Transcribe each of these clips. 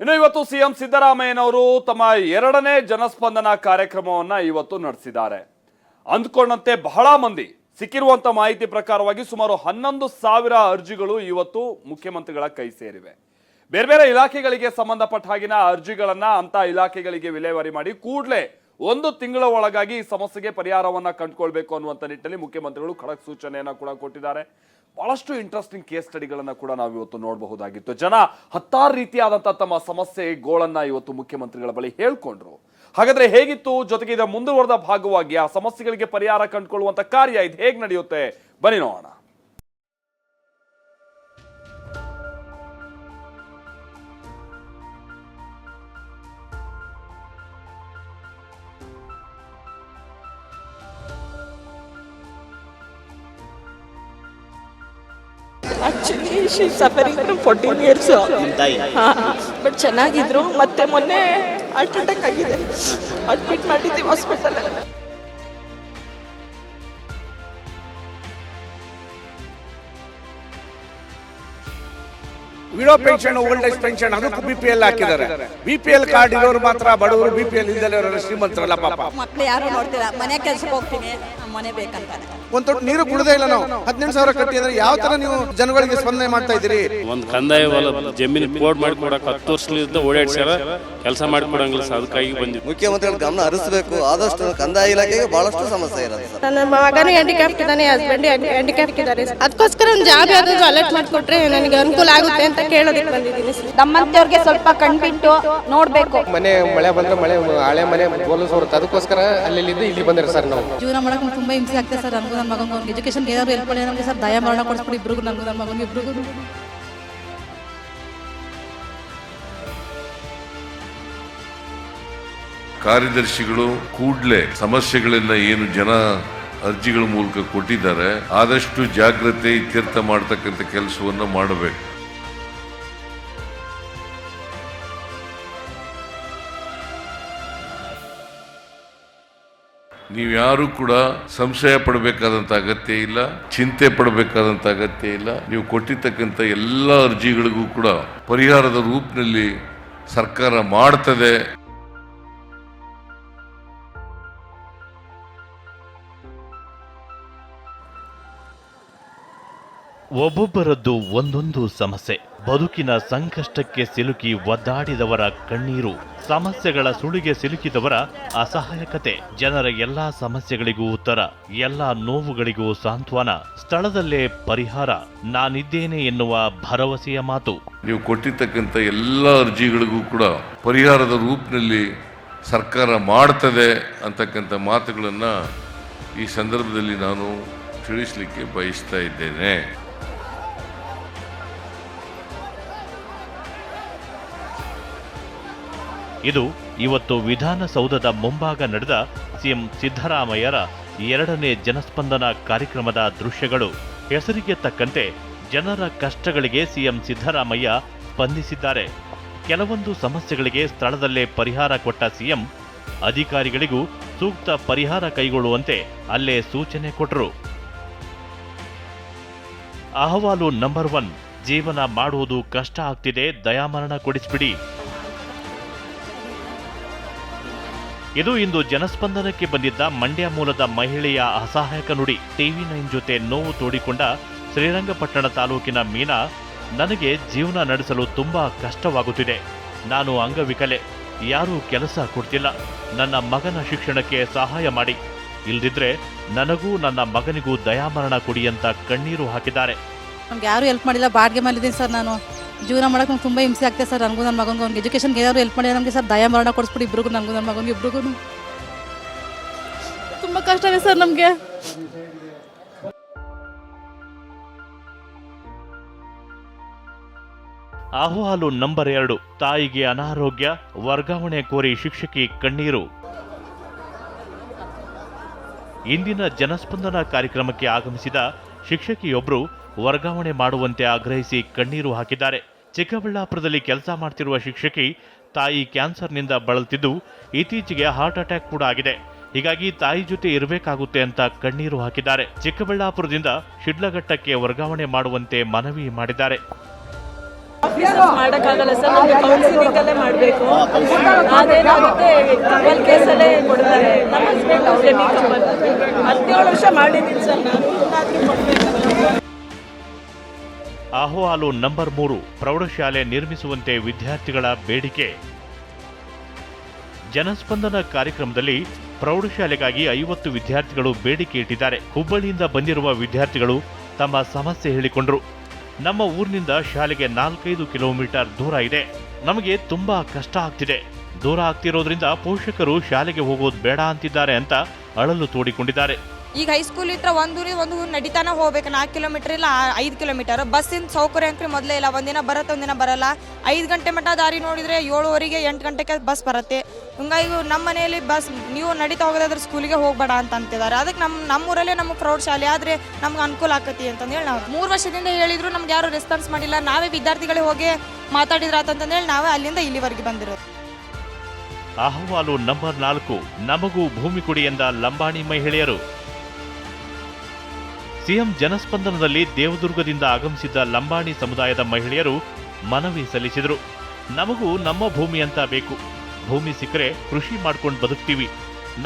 ಇನ್ನು ಇವತ್ತು ಸಿಎಂ ಸಿದ್ದರಾಮಯ್ಯನವರು ತಮ್ಮ ಎರಡನೇ ಜನಸ್ಪಂದನ ಕಾರ್ಯಕ್ರಮವನ್ನು ಇವತ್ತು ನಡೆಸಿದ್ದಾರೆ. ಅಂದ್ಕೊಂಡಂತೆ ಬಹಳ ಮಂದಿ ಸಿಕ್ಕಿರುವಂತ ಮಾಹಿತಿ ಪ್ರಕಾರವಾಗಿ ಸುಮಾರು ಹನ್ನೊಂದು ಸಾವಿರ ಅರ್ಜಿಗಳು ಇವತ್ತು ಮುಖ್ಯಮಂತ್ರಿಗಳ ಕೈ ಸೇರಿವೆ. ಬೇರೆ ಬೇರೆ ಇಲಾಖೆಗಳಿಗೆ ಸಂಬಂಧಪಟ್ಟ ಹಾಗಿನ ಅರ್ಜಿಗಳನ್ನ ಅಂತ ಇಲಾಖೆಗಳಿಗೆ ವಿಲೇವಾರಿ ಮಾಡಿ ಕೂಡಲೇ ಒಂದು ತಿಂಗಳ ಒಳಗಾಗಿ ಈ ಸಮಸ್ಯೆಗೆ ಪರಿಹಾರವನ್ನ ಕಂಡುಕೊಳ್ಬೇಕು ಅನ್ನುವಂಥ ನಿಟ್ಟಿನಲ್ಲಿ ಮುಖ್ಯಮಂತ್ರಿಗಳು ಖಡಕ್ ಸೂಚನೆಯನ್ನ ಕೂಡ ಕೊಟ್ಟಿದ್ದಾರೆ. ಬಹಳಷ್ಟು ಇಂಟ್ರೆಸ್ಟಿಂಗ್ ಕೇಸ್ ಸ್ಟಡಿಗಳನ್ನು ಕೂಡ ನಾವು ಇವತ್ತು ನೋಡಬಹುದಾಗಿತ್ತು. ಜನ ಹತ್ತಾರು ರೀತಿಯಾದಂತಹ ತಮ್ಮ ಸಮಸ್ಯೆ ಗೋಳನ್ನ ಇವತ್ತು ಮುಖ್ಯಮಂತ್ರಿಗಳ ಬಳಿ ಹೇಳ್ಕೊಂಡ್ರು. ಹಾಗಾದ್ರೆ ಹೇಗಿತ್ತು? ಜೊತೆಗೆ ಇದರ ಮುಂದುವರೆದ ಭಾಗವಾಗಿ ಆ ಸಮಸ್ಯೆಗಳಿಗೆ ಪರಿಹಾರ ಕಂಡುಕೊಳ್ಳುವಂತ ಕಾರ್ಯ ಇದು ಹೇಗೆ ನಡೆಯುತ್ತೆ? ಬನ್ನಿ ನೋಡೋಣ. She suffering fourteen years but ಚೆನ್ನಾಗಿದ್ರು. ಮತ್ತೆ ಮೊನ್ನೆ ಹಾರ್ಟ್ ಅಟ್ಯಾಕ್ ಆಗಿದೆ. ಅಡ್ಮಿಟ್ ಮಾಡಿದ್ದೀವಿ hospital widow pension old age pension ಅದಕ್ಕೂ ಬಿ ಪಿ ಎಲ್ ಹಾಕಿದ್ದಾರೆ. ಬಿ ಪಿ ಎಲ್ ಕಾರ್ಡ್ ಇರೋರು ಮಾತ್ರ ಬಡವರು ಬಿ ಪಿ ಎಲ್ ಇಲ್ದಲೆ ಶ್ರೀಮಂತರಲ್ಲ ಪಾಪ. ಮಕ್ಳು ಯಾರು ನೋಡ್ತೀರಾ ಮನೆ ಕೆಲಸಕ್ಕೆ ಹೋಗ್ತೀನಿ. ಮನೆ ಬೇಕಂತಾನೆ. ಒಂದ್ ತೊಟ್ಟು ನೀರು ಕುಡದೇ ಇಲ್ಲ ನಾವು. ಹದಿನೆಂಟು ಸಾವಿರ ಕಟ್ಟಿ ಅಂದ್ರೆ ಯಾವ ತರ ನೀವು ಜನಗಳಿಗೆ ಸ್ಪಂದನೆ ಮಾಡ್ತಾ ಇದ್ದೀರಿ? ಒಂದು ಕಂದಾಯ ಜಮೀನು ಕೋಡ್ ಮಾಡಿಕೊಡಕ್ಕೆ ಹತ್ತು ವರ್ಷದಿಂದ ಓಡಾಡ್ಸ್ಯಾರ. ಕೆಲಸ ಮಾಡಿಕೊಡಂಗಿಲ್ಲ ಸರ್ ಅದಕ್ಕಾಗಿ ಬಂದಿದ್ದು ಮುಖ್ಯಮಂತ್ರಿಗಳ ಗಮನ ಹರಿಸಬೇಕು ಆದಷ್ಟು ಕಂದಾಯ ಇಲಾಖೆಗೆ ಬಹಳಷ್ಟು ಸಮಸ್ಯೆ ಇರುತ್ತೆ ಸರ್. ನನ್ನ ಮಗನಿಗೆ ಹ್ಯಾಂಡಿಕ್ಯಾಪ್ ಇದ್ದಾನೆ ಹಸ್ಬೆಂಡ್ ಹ್ಯಾಂಡಿಕ್ಯಾಪ್ ಇದ್ದಾರೆ ಅದಕ್ಕೋಸ್ಕರ ಒಂದು ಜಾಬ್ ಯಾವ್ದಾದ್ರು ಅಲರ್ಟ್ ಮಾಡಿಕೊಟ್ರೆ ನನಗೆ ಅನುಕೂಲ ಆಗುತ್ತೆ ಅಂತ ಕೇಳೋದಕ್ಕೆ ಬಂದಿದ್ದೀನಿ ಸರ್. ನಮ್ಮಂತವ್ರಿಗೆ ಸ್ವಲ್ಪ ಕಣ್ಬಿಟ್ಟು ನೋಡ್ಬೇಕು. ಮನೆ ಮಳೆ ಬಂದ್ರೆ ಮಳೆ ಹಳೆ ಮನೆ ಪೊಲೀಸ್ ಬರುತ್ತೆ ಅದಕ್ಕೋಸ್ಕರ ಅಲ್ಲಿ ಇಲ್ಲಿ ಬಂದಿರ ಸರ್ ನಾವು. ಜೀವನ ಮಾಡಕ್ಕೆ ತುಂಬಾ ತುಂಬ ಹಿಂಸೆ ಆಗ್ತದೆ ಸರ್. ನಮಗೂ ನಮ್ಮ ಮಗನಿಗೆ ಎಜುಕೇಶನ್ ಏನಾದ್ರು ಹೆಲ್ಪ್ ಮಾಡಿ ನಮಗೆ ಸರ್ ದಯ ಮರಣ ಕೊಡಿಸ್ಬಿಡಿ. ಇಬ್ರಿಗೂ ನಮಗೂ ನಮ್ಮ ಮಗನಿಗೆ ಇಬ್ರಿಗೂ. ಕಾರ್ಯದರ್ಶಿಗಳು ಕೂಡಲೇ ಸಮಸ್ಯೆಗಳನ್ನ ಏನು ಜನ ಅರ್ಜಿಗಳ ಮೂಲಕ ಕೊಟ್ಟಿದ್ದಾರೆ, ಆದಷ್ಟು ಜಾಗ್ರತೆ, ಇತ್ಯರ್ಥ ಮಾಡ್ತಕ್ಕಂಥ ಕೆಲಸವನ್ನ ಮಾಡಬೇಕು. ನೀವ್ಯಾರು ಕೂಡ ಸಂಶಯ ಪಡಬೇಕಾದಂತ ಅಗತ್ಯ ಇಲ್ಲ, ಚಿಂತೆ ಪಡಬೇಕಾದಂತ ಅಗತ್ಯ ಇಲ್ಲ. ನೀವು ಕೊಟ್ಟಿರ್ತಕ್ಕಂಥ ಎಲ್ಲ ಅರ್ಜಿಗಳಿಗೂ ಕೂಡ ಪರಿಹಾರದ ರೂಪದಲ್ಲಿ ಸರ್ಕಾರ ಮಾಡ್ತದೆ. ಒಬ್ಬೊಬ್ಬರದ್ದು ಒಂದೊಂದು ಸಮಸ್ಯೆ. ಬದುಕಿನ ಸಂಕಷ್ಟಕ್ಕೆ ಸಿಲುಕಿ ಒದ್ದಾಡಿದವರ ಕಣ್ಣೀರು, ಸಮಸ್ಯೆಗಳ ಸುಳಿಗೆ ಸಿಲುಕಿದವರ ಅಸಹಾಯಕತೆ. ಜನರ ಎಲ್ಲಾ ಸಮಸ್ಯೆಗಳಿಗೂ ಉತ್ತರ, ಎಲ್ಲಾ ನೋವುಗಳಿಗೂ ಸಾಂತ್ವನ. ಸ್ಥಳದಲ್ಲೇ ಪರಿಹಾರ. ನಾನಿದ್ದೇನೆ ಎನ್ನುವ ಭರವಸೆಯ ಮಾತು. ನೀವು ಕೊಟ್ಟಿರ್ತಕ್ಕಂಥ ಎಲ್ಲ ಅರ್ಜಿಗಳಿಗೂ ಕೂಡ ಪರಿಹಾರದ ರೂಪದಲ್ಲಿ ಸರ್ಕಾರ ಮಾಡ್ತದೆ ಅಂತಕ್ಕಂಥ ಮಾತುಗಳನ್ನು ಈ ಸಂದರ್ಭದಲ್ಲಿ ನಾನು ತಿಳಿಸಲಿಕ್ಕೆ ಬಯಸ್ತಾ ಇದ್ದೇನೆ. ಇದು ಇವತ್ತು ವಿಧಾನಸೌಧದ ಮುಂಭಾಗ ನಡೆದ ಸಿಎಂ ಸಿದ್ದರಾಮಯ್ಯರ ಎರಡನೇ ಜನಸ್ಪಂದನ ಕಾರ್ಯಕ್ರಮದ ದೃಶ್ಯಗಳು. ಹೆಸರಿಗೆ ತಕ್ಕಂತೆ ಜನರ ಕಷ್ಟಗಳಿಗೆ ಸಿಎಂ ಸಿದ್ದರಾಮಯ್ಯ ಸ್ಪಂದಿಸಿದ್ದಾರೆ. ಕೆಲವೊಂದು ಸಮಸ್ಯೆಗಳಿಗೆ ಸ್ಥಳದಲ್ಲೇ ಪರಿಹಾರ ಕೊಟ್ಟ ಸಿಎಂ, ಅಧಿಕಾರಿಗಳಿಗೂ ಸೂಕ್ತ ಪರಿಹಾರ ಕೈಗೊಳ್ಳುವಂತೆ ಅಲ್ಲೇ ಸೂಚನೆ ಕೊಟ್ಟರು. ಅಹವಾಲು ನಂಬರ್ ಒನ್, ಜೀವನ ಮಾಡುವುದು ಕಷ್ಟ ಆಗ್ತಿದೆ, ದಯಾಮರಣ ಕೊಡಿಸ್ಬಿಡಿ. ಇದು ಇಂದು ಜನಸ್ಪಂದನಕ್ಕೆ ಬಂದಿದ್ದ ಮಂಡ್ಯ ಮೂಲದ ಮಹಿಳೆಯ ಅಸಹಾಯಕ ನುಡಿ ಟಿವಿ ನೈನ್ ಜೊತೆ ನೋವು ತೋಡಿಕೊಂಡ ಶ್ರೀರಂಗಪಟ್ಟಣ ತಾಲೂಕಿನ ಮೀನಾ, ನನಗೆ ಜೀವನ ನಡೆಸಲು ತುಂಬಾ ಕಷ್ಟವಾಗುತ್ತಿದೆ. ನಾನು ಅಂಗವಿಕಲೆ, ಯಾರೂ ಕೆಲಸ ಕೊಡ್ತಿಲ್ಲ. ನನ್ನ ಮಗನ ಶಿಕ್ಷಣಕ್ಕೆ ಸಹಾಯ ಮಾಡಿ. ಇಲ್ದಿದ್ರೆ ನನಗೂ ನನ್ನ ಮಗನಿಗೂ ದಯಾಮರಣ ಕೊಡಿ ಅಂತ ಕಣ್ಣೀರು ಹಾಕಿದ್ದಾರೆ. ಯಾರು ಹೆಲ್ಪ್ ಮಾಡಿಲ್ಲ, ಬಾಡಿಗೆ ಮೇಲಿದ್ದೀನಿ ಸರ್ ನಾನು. ಜೀವನ ಮಾಡೋಕೆ ನಂಗೆ ತುಂಬ ಹಿಂಸೆ ಆಗ್ತದೆ ಸರ್. ನನಗೂ ನನ್ನ ಮಗನಿಗೆ ಅವ್ನಿಗೆ ಎಜುಕೇಶನ್ ಏನಾದ್ರು ಹೆಲ್ಪ್ ಮಾಡಿ ನಮಗೆ ಸರ್ ದಯ ಮರಣ ಕೊಡಿಸ್ಬಿಡಿ ಇಬ್ರಿಗೂ, ನನಗೂ ನನ್ನ ಮಗನಿಗೆ ಇಬ್ರಿಗೂ ತುಂಬ ಕಷ್ಟವೇ ಸರ್ ನಮಗೆ. ಅಹವಾಲು ನಂಬರ್ ಎರಡು, ತಾಯಿಗೆ ಅನಾರೋಗ್ಯ, ವರ್ಗಾವಣೆ ಕೋರಿ ಶಿಕ್ಷಕಿ ಕಣ್ಣೀರು. ಇಂದಿನ ಜನಸ್ಪಂದನ ಕಾರ್ಯಕ್ರಮಕ್ಕೆ ಆಗಮಿಸಿದ ಶಿಕ್ಷಕಿಯೊಬ್ಬರು ವರ್ಗಾವಣೆ ಮಾಡುವಂತೆ ಆಗ್ರಹಿಸಿ ಕಣ್ಣೀರು ಹಾಕಿದ್ದಾರೆ. ಚಿಕ್ಕಬಳ್ಳಾಪುರದಲ್ಲಿ ಕೆಲಸ ಮಾಡ್ತಿರುವ ಶಿಕ್ಷಕಿ ತಾಯಿ ಕ್ಯಾನ್ಸರ್ನಿಂದ ಬಳಲ್ತಿದ್ದು ಇತ್ತೀಚೆಗೆ ಹಾರ್ಟ್ ಅಟ್ಯಾಕ್ ಕೂಡ ಆಗಿದೆ. ಹೀಗಾಗಿ ತಾಯಿ ಜೊತೆ ಇರಬೇಕಾಗುತ್ತೆ ಅಂತ ಕಣ್ಣೀರು ಹಾಕಿದ್ದಾರೆ. ಚಿಕ್ಕಬಳ್ಳಾಪುರದಿಂದ ಶಿಡ್ಲಘಟ್ಟಕ್ಕೆ ವರ್ಗಾವಣೆ ಮಾಡುವಂತೆ ಮನವಿ ಮಾಡಿದ್ದಾರೆ. ಅಹವಾಲು ನಂಬರ್ ಮೂರು, ಪ್ರೌಢಶಾಲೆ ನಿರ್ಮಿಸುವಂತೆ ವಿದ್ಯಾರ್ಥಿಗಳ ಬೇಡಿಕೆ. ಜನಸ್ಪಂದನ ಕಾರ್ಯಕ್ರಮದಲ್ಲಿ ಪ್ರೌಢಶಾಲೆಗಾಗಿ ಐವತ್ತು ವಿದ್ಯಾರ್ಥಿಗಳು ಬೇಡಿಕೆ ಇಟ್ಟಿದ್ದಾರೆ. ಹುಬ್ಬಳ್ಳಿಯಿಂದ ಬಂದಿರುವ ವಿದ್ಯಾರ್ಥಿಗಳು ತಮ್ಮ ಸಮಸ್ಯೆ ಹೇಳಿಕೊಂಡರು. ನಮ್ಮ ಊರಿನಿಂದ ಶಾಲೆಗೆ ನಾಲ್ಕೈದು ಕಿಲೋಮೀಟರ್ ದೂರ ಇದೆ. ನಮಗೆ ತುಂಬಾ ಕಷ್ಟ ಆಗ್ತಿದೆ. ದೂರ ಆಗ್ತಿರೋದ್ರಿಂದ ಪೋಷಕರು ಶಾಲೆಗೆ ಹೋಗೋದು ಬೇಡ ಅಂತಿದ್ದಾರೆ ಅಂತ ಅಳಲು ತೋಡಿಕೊಂಡಿದ್ದಾರೆ. ಈಗ ಹೈಸ್ಕೂಲ್ ಇತ್ರ ಒಂದು ಊರಿಗೆ ಒಂದು ಊರು ನಡಿತಾನೆ ಹೋಗ್ಬೇಕು. ನಾಲ್ಕು ಕಿಲೋಮೀಟರ್ ಇಲ್ಲ ಐದು ಕಿಲೋಮೀಟರ್ ಬಸ್ಸಿನ ಸೌಕರ್ಯ ಅಂಕ್ರಿ ಮೊದಲೇ ಇಲ್ಲ. ಒಂದಿನ ಬರುತ್ತೆ, ಒಂದಿನ ಬರಲ್ಲ. ಐದು ಗಂಟೆ ಮಟ್ಟ ದಾರಿ ನೋಡಿದರೆ ಏಳುವರೆಗೆ ಎಂಟು ಗಂಟೆಗೆ ಬಸ್ ಬರುತ್ತೆ. ಹಂಗಾಗಿ ನಮ್ಮ ಮನೆಯಲ್ಲಿ ಬಸ್, ನೀವು ನಡೀತಾ ಹೋಗೋದಾದ್ರೆ ಸ್ಕೂಲಿಗೆ ಹೋಗ್ಬೇಡ ಅಂತ ಅಂತಿದ್ದಾರೆ. ಅದಕ್ಕೆ ನಮ್ಮ ನಮ್ಮೂರಲ್ಲೇ ನಮ್ಮ ಪ್ರೌಢಶಾಲೆ ಆದರೆ ನಮ್ಗೆ ಅನುಕೂಲ ಆಕತಿ ಅಂತಂದೇಳಿ ನಾವು. ಮೂರು ವರ್ಷದಿಂದ ಹೇಳಿದ್ರು ನಮ್ಗೆ ಯಾರು ರೆಸ್ಪಾನ್ಸ್ ಮಾಡಿಲ್ಲ. ನಾವೇ ವಿದ್ಯಾರ್ಥಿಗಳಿಗೆ ಹೋಗಿ ಮಾತಾಡಿದ್ರ ಅಂತಂದೇಳಿ ನಾವೇ ಅಲ್ಲಿಂದ ಇಲ್ಲಿವರೆಗೆ ಬಂದಿರೋದು. ಅಹವಾಲು ನಂಬರ್ ನಾಲ್ಕು, ನಮಗೂ ಭೂಮಿ ಕೊಡಿ ಎಂದ ಲಂಬಾಣಿ ಮಹಿಳೆಯರು. ಸಿಎಂ ಜನಸ್ಪಂದನದಲ್ಲಿ ದೇವದುರ್ಗದಿಂದ ಆಗಮಿಸಿದ್ದ ಲಂಬಾಣಿ ಸಮುದಾಯದ ಮಹಿಳೆಯರು ಮನವಿ ಸಲ್ಲಿಸಿದರು. ನಮಗೂ ನಮ್ಮ ಭೂಮಿ ಅಂತ ಬೇಕು. ಭೂಮಿ ಸಿಕ್ಕರೆ ಕೃಷಿ ಮಾಡ್ಕೊಂಡು ಬದುಕ್ತೀವಿ.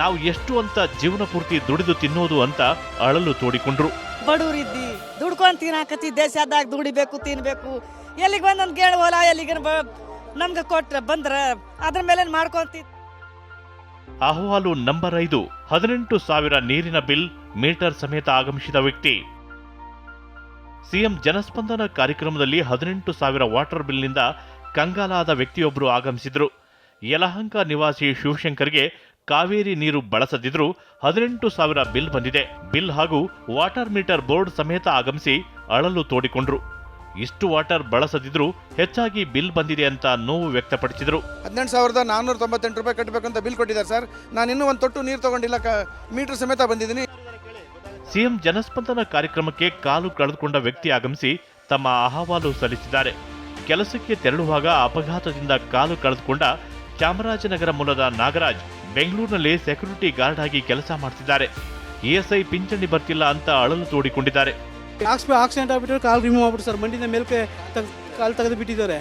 ನಾವು ಎಷ್ಟು ಅಂತ ಜೀವನ ಪೂರ್ತಿ ದುಡಿದು ತಿನ್ನೋದು ಅಂತ ಅಳಲು ತೋಡಿಕೊಂಡ್ರು. ಬಡವರಿದ್ದಿ ದುಡ್ಕೊಂಡು ತಿನ್ನಾಕತ್ತಿ ದೇಶದಾಗ ದುಡಿಬೇಕು, ತಿನ್ಬೇಕು. ಎಲ್ಲಿಗೆ ಬಂದ್ ಕೇಳಿ ಹೊಲ ಎಲ್ಲಿಗೆ ನಮ್ಗೆ ಕೊಟ್ರೆ ಬಂದ್ರೆ ಅದ್ರ ಮೇಲೆ ಮಾಡ್ಕೊಂತಿ ಅಹವಾಲು ನಂಬರ್ ಐದು, ಹದಿನೆಂಟು ಸಾವಿರ ನೀರಿನ ಬಿಲ್ ಮೀಟರ್ ಸಮೇತ ಆಗಮಿಸಿದ ವ್ಯಕ್ತಿ. ಸಿಎಂ ಜನಸ್ಪಂದನ ಕಾರ್ಯಕ್ರಮದಲ್ಲಿ ಹದಿನೆಂಟು ಸಾವಿರ ವಾಟರ್ ಬಿಲ್ನಿಂದ ಕಂಗಾಲಾದ ವ್ಯಕ್ತಿಯೊಬ್ಬರು ಆಗಮಿಸಿದ್ರು. ಯಲಹಂಕ ನಿವಾಸಿ ಶಿವಶಂಕರ್ಗೆ ಕಾವೇರಿ ನೀರು ಬಳಸದಿದ್ರು ಹದಿನೆಂಟು ಸಾವಿರ ಬಿಲ್ ಬಂದಿದೆ. ಬಿಲ್ ಹಾಗೂ ವಾಟರ್ ಮೀಟರ್ ಬೋರ್ಡ್ ಸಮೇತ ಆಗಮಿಸಿ ಅಳಲು ತೋಡಿಕೊಂಡ್ರು. ಇಷ್ಟು ವಾಟರ್ ಬಳಸದಿದ್ರು ಹೆಚ್ಚಾಗಿ ಬಿಲ್ ಬಂದಿದೆ ಅಂತ ನೋವು ವ್ಯಕ್ತಪಡಿಸಿದ್ರು. ಹದಿನೆಂಟು ಸಾವಿರದ ನಾನ್ನೂರ ತೊಂಬತ್ತೆಂಟು ರೂಪಾಯಿ ಕಟ್ಟಬೇಕಂತ ಬಿಲ್ ಕೊಟ್ಟಿದ್ದಾರೆ ಸರ್. ನಾನು ಇನ್ನೂ ಒಂದು ತೊಟ್ಟು ನೀರು ತಗೊಂಡಿಲ್ಲ. ಮೀಟರ್ ಸಮೇತ ಬಂದಿದ್ದೀನಿ. ಸಿಎಂ ಜನಸ್ಪಂದನ ಕಾರ್ಯಕ್ರಮಕ್ಕೆ ಕಾಲು ಕಳೆದುಕೊಂಡ ವ್ಯಕ್ತಿ ಆಗಮಿಸಿ ತಮ್ಮ ಅಹವಾಲು ಸಲ್ಲಿಸಿದ್ದಾರೆ. ಕೆಲಸಕ್ಕೆ ತೆರಳುವಾಗ ಅಪಘಾತದಿಂದ ಕಾಲು ಕಳೆದುಕೊಂಡ ಚಾಮರಾಜನಗರ ಮೂಲದ ನಾಗರಾಜ್ ಬೆಂಗಳೂರಿನಲ್ಲಿ ಸೆಕ್ಯೂರಿಟಿ ಗಾರ್ಡ್ ಆಗಿ ಕೆಲಸ ಮಾಡ್ತಿದ್ದಾರೆ. ಇಎಸ್ಐ ಪಿಂಚಣಿ ಬರ್ತಿಲ್ಲ ಅಂತ ಅಳಲು ತೋಡಿಕೊಂಡಿದ್ದಾರೆ. ಆಕ್ಸ್ ಆಕ್ಸಿಡೆಂಟ್ ಆಗಿಬಿಟ್ಟು ಕಾಲು ರಿಮೂವ್ ಆಗ್ಬಿಟ್ಟು ಸರ್. ಮಂಡಿನ ಮೇಲ್ಕೆ ತಗ್ ಕಾಲು ತೆಗೆದು ಬಿಟ್ಟಿದ್ದಾರೆ.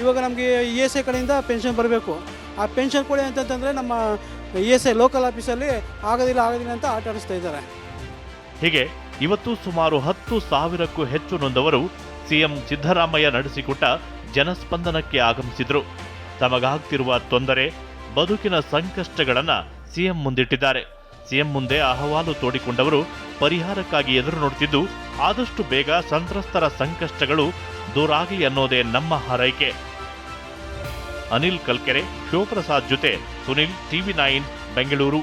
ಇವಾಗ ನಮಗೆ ಇ ಎಸ್ ಐ ಕಡೆಯಿಂದ ಪೆನ್ಷನ್ ಬರಬೇಕು. ಆ ಪೆನ್ಷನ್ ಕೊಡಿ ಅಂತಂತಂದರೆ ನಮ್ಮ ಇ ಎಸ್ ಐ ಲೋಕಲ್ ಆಫೀಸಲ್ಲಿ ಆಗೋದಿಲ್ಲ ಆಗೋದಿಲ್ಲ ಅಂತ ಆಟ ಆಡಿಸ್ತಾ ಇದ್ದಾರೆ. ಹೀಗೆ ಇವತ್ತು ಸುಮಾರು ಹತ್ತು ಸಾವಿರಕ್ಕೂ ಹೆಚ್ಚು ನೊಂದವರು ಸಿಎಂ ಸಿದ್ದರಾಮಯ್ಯ ನಡೆಸಿಕೊಟ್ಟ ಜನಸ್ಪಂದನಕ್ಕೆ ಆಗಮಿಸಿದ್ರು. ತಮಗಾಗ್ತಿರುವ ತೊಂದರೆ, ಬದುಕಿನ ಸಂಕಷ್ಟಗಳನ್ನು ಸಿಎಂ ಮುಂದಿಟ್ಟಿದ್ದಾರೆ. ಸಿಎಂ ಮುಂದೆ ಅಹವಾಲು ತೋಡಿಕೊಂಡವರು ಪರಿಹಾರಕ್ಕಾಗಿ ಎದುರು ನೋಡುತ್ತಿದ್ದು ಆದಷ್ಟು ಬೇಗ ಸಂತ್ರಸ್ತರ ಸಂಕಷ್ಟಗಳು ದೂರಾಗಲಿ ಅನ್ನೋದೇ ನಮ್ಮ ಹಾರೈಕೆ. ಅನಿಲ್ ಕಲ್ಕೆರೆ, ಶಿವಪ್ರಸಾದ್ ಜೊತೆ ಸುನಿಲ್, ಟಿವಿ ನೈನ್, ಬೆಂಗಳೂರು.